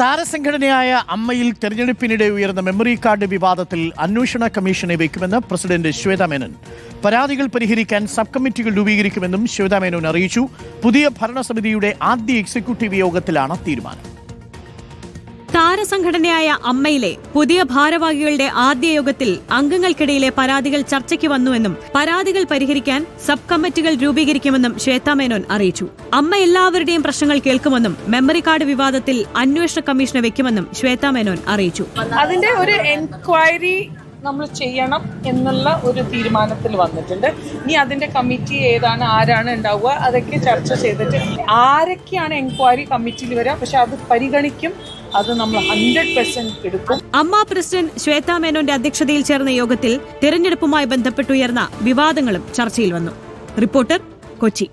താരസംഘടനയായ അമ്മയിൽ തെരഞ്ഞെടുപ്പിനിടെ ഉയർന്ന memory card വിവാദത്തിൽ അന്വേഷണ കമ്മീഷനെ വയ്ക്കുമെന്ന് പ്രസിഡന്റ് ശ്വേത മേനോൻ. പരാതികൾ പരിഹരിക്കാൻ സബ് കമ്മിറ്റികൾ രൂപീകരിക്കുമെന്നും ശ്വേത മേനോൻ അറിയിച്ചു. പുതിയ ഭരണസമിതിയുടെ ആദ്യ എക്സിക്യൂട്ടീവ് യോഗത്തിലാണ് തീരുമാനം. താരസംഘടനയായ അമ്മയിലെ പുതിയ ഭാരവാഹികളുടെ ആദ്യ യോഗത്തിൽ അംഗങ്ങൾക്കിടയിലെ പരാതികൾ ചർച്ചയ്ക്ക് വന്നുവെന്നും പരാതികൾ പരിഹരിക്കാൻ സബ് കമ്മിറ്റികൾ രൂപീകരിക്കുമെന്നും ശ്വേതാ മേനോൻ അറിയിച്ചു. അമ്മ എല്ലാവരുടെയും പ്രശ്നങ്ങൾ കേൾക്കുമെന്നും മെമ്മറി കാർഡ് വിവാദത്തിൽ അന്വേഷണ കമ്മീഷനെ വെക്കുമെന്നും ശ്വേതാ മേനോൻ അറിയിച്ചു. അതിന്റെ ഒരു എൻക്വയറി നമ്മൾ ചെയ്യണം എന്നുള്ള ഒരു തീരുമാനത്തിൽ വന്നിട്ടുണ്ട്. ഇനി അതിന്റെ കമ്മിറ്റി ഏതാണ് ആരാണ് ഉണ്ടാവുക അതൊക്കെ ചർച്ച ചെയ്തിട്ട് ആരൊക്കെയാണ് എൻക്വയറി കമ്മിറ്റിയിൽ വരിക പക്ഷെ അത് പരിഗണിക്കും അത് നമ്മൾ ഹൺഡ്രഡ് പെർസെന്റ് എടുക്കും. അമ്മ പ്രസിഡന്റ് ശ്വേതാ മേനോന്റെ അധ്യക്ഷതയിൽ ചേർന്ന യോഗത്തിൽ തിരഞ്ഞെടുപ്പുമായി ബന്ധപ്പെട്ടുയർന്ന വിവാദങ്ങളും ചർച്ചയിൽ വന്നു. റിപ്പോർട്ടർ കൊച്ചി.